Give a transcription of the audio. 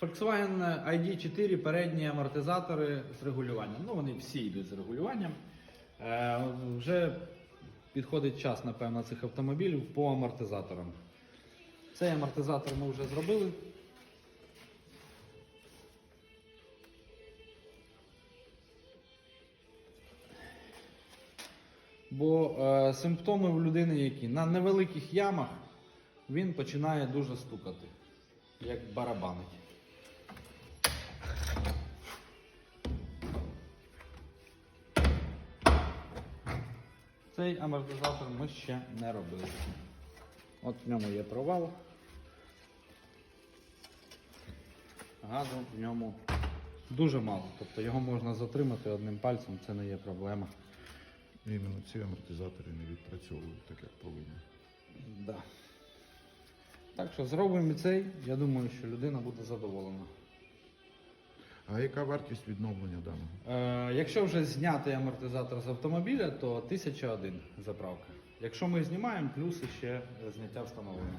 Volkswagen ID4 передні амортизатори з регулюванням. Ну, вони всі йдуть з регулюванням. Е, вже підходить час, напевно, цих автомобілів по амортизаторам. Цей амортизатор ми вже зробили. Бо е, симптоми в людини які? На невеликих ямах він починає дуже стукати, як барабанить. Цей амортизатор ми ще не робили. От в ньому є провал. Газу в ньому дуже мало. Тобто його можна затримати одним пальцем, це не є проблема. Іменно ці амортизатори не відпрацьовують так, як повинні. Да. Так що зробимо цей, я думаю, що людина буде задоволена. А яка вартість відновлення даного? Е, якщо вже зняти амортизатор з автомобіля, то 1001 заправка. Якщо ми знімаємо, плюс ще зняття встановлення.